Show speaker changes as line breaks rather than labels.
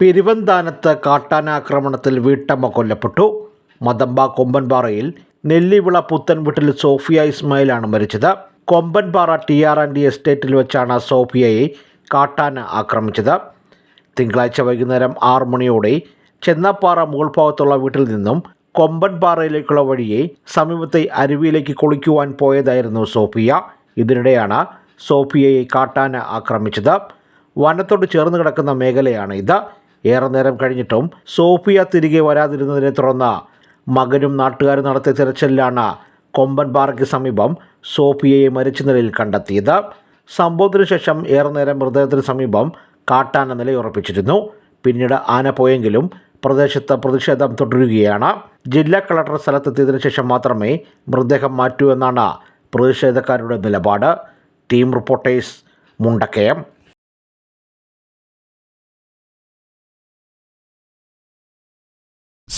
പെരുവന്താനത്ത് കാട്ടാനാക്രമണത്തിൽ വീട്ടമ്മ കൊല്ലപ്പെട്ടു. മദമ്പ കൊമ്പൻപാറയിൽ നെല്ലിവിള പുത്തൻ വീട്ടിൽ സോഫിയ ഇസ്മായിലാണ് മരിച്ചത്. കൊമ്പൻപാറ ടി ആർ ആൻഡ് എസ്റ്റേറ്റിൽ വെച്ചാണ് സോഫിയയെ കാട്ടാന ആക്രമിച്ചത്. തിങ്കളാഴ്ച വൈകുന്നേരം ആറ് മണിയോടെ ചെന്നപ്പാറ മുകൾഭാഗത്തുള്ള വീട്ടിൽ നിന്നും കൊമ്പൻപാറയിലേക്കുള്ള വഴിയെ സമീപത്തെ അരുവിയിലേക്ക് കുളിക്കുവാൻ പോയതായിരുന്നു സോഫിയ. ഇതിനിടെയാണ് സോഫിയയെ കാട്ടാന ആക്രമിച്ചത്. വനത്തോട് ചേർന്ന് കിടക്കുന്ന മേഖലയാണ് ഇത്. ഏറെ നേരം കഴിഞ്ഞിട്ടും സോഫിയ തിരികെ വരാതിരുന്നതിനെ തുടർന്ന് മകനും നാട്ടുകാരും നടത്തിയ തിരച്ചിലിലാണ് കൊമ്പൻപാറയ്ക്ക് സമീപം സോഫിയയെ മരിച്ച നിലയിൽ കണ്ടെത്തിയത്. സംഭവത്തിനു ശേഷം ഏറെ നേരം മൃതദേഹത്തിന് സമീപം കാട്ടാന നിലയുറപ്പിച്ചിരുന്നു പിന്നീട് ആന പോയെങ്കിലും പ്രദേശത്ത് പ്രതിഷേധം തുടരുകയാണ്. ജില്ലാ കളക്ടർ സ്ഥലത്തെത്തിയതിനു ശേഷം മാത്രമേ മൃതദേഹം മാറ്റൂ എന്നാണ് പ്രതിഷേധക്കാരുടെ നിലപാട്. Team reporters Mundakkayam.